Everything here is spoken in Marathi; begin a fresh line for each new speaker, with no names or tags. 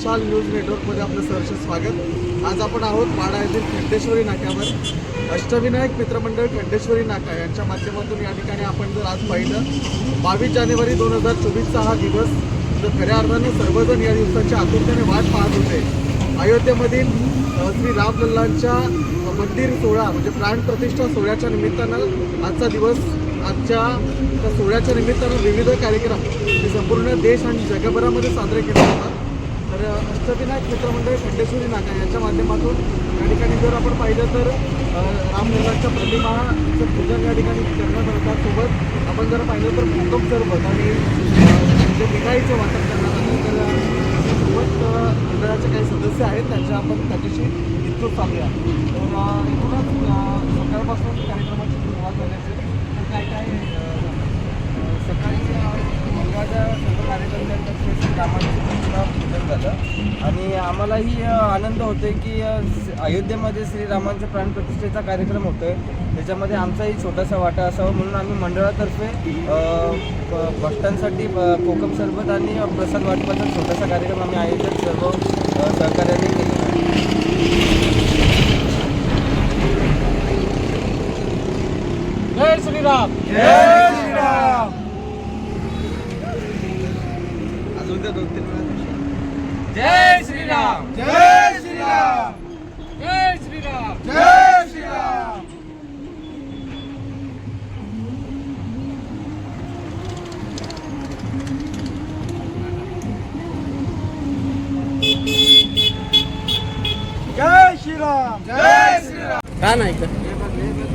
मशाल न्यूज नेटवर्कमध्ये आपलं सहर्ष स्वागत. आज आपण आहोत माडा येथील खंडेश्वरी नाक्यावर. अष्टविनायक मित्रमंडळ खंडेश्वरी नाका यांच्या माध्यमातून या ठिकाणी आपण जर आज पाहिलं बावीस जानेवारी दोन हजार चोवीसचा हा दिवस. तर खऱ्या अर्थानं सर्वजण या दिवसाची आतुरतेने वाट पाहत होते. अयोध्येमधील श्री रामलल्लांच्या मंदिर सोहळा म्हणजे प्राणप्रतिष्ठा सोहळ्याच्या निमित्तानं आजचा दिवस. आजच्या त्या सोहळ्याच्या निमित्तानं विविध कार्यक्रम हे संपूर्ण देश आणि जगभरामध्ये साजरे केले जातात. तर अष्टविनायक मित्रमंडळ खंडेश्वरी नाका यांच्या माध्यमातून या ठिकाणी जर आपण पाहिलं तर अ, प्रतिमाचं पूजन या ठिकाणी करण्यात येतात सोबत आपण जर पाहिलं तर भूकंप सरबत आणि जे मिठाईचं वाटप करण्यात आलं तर सोबत मंडळाचे काही सदस्य आहेत. त्यांच्या आपण त्याच्याशी इतकं चालूया. तर एकूणच सकाळपासून कार्यक्रमाची सुरुवात झाली असेल.
झालं. आणि आम्हालाही आनंद होतोय की अयोध्येमध्ये श्रीरामांच्या प्राणप्रतिष्ठेचा कार्यक्रम होतोय. त्याच्यामध्ये आमचाही छोटासा वाटा असावा म्हणून आम्ही मंडळातर्फे भक्तांसाठी कोकम सरबत आणि प्रसाद वाटपाचा छोटासा कार्यक्रम आम्ही आयोजित सर्व सहकार्याने केलेला आहे.
जय श्रीराम!
जय श्रीराम!
अजून त्या दोन तीन वेळा
जय श्रीराम
जय श्रीराम
जय श्रीराम
जय श्रीराम जय श्रीराम जय श्रीराम
का नाही का
जय श्रीराम जय श्रीराम जय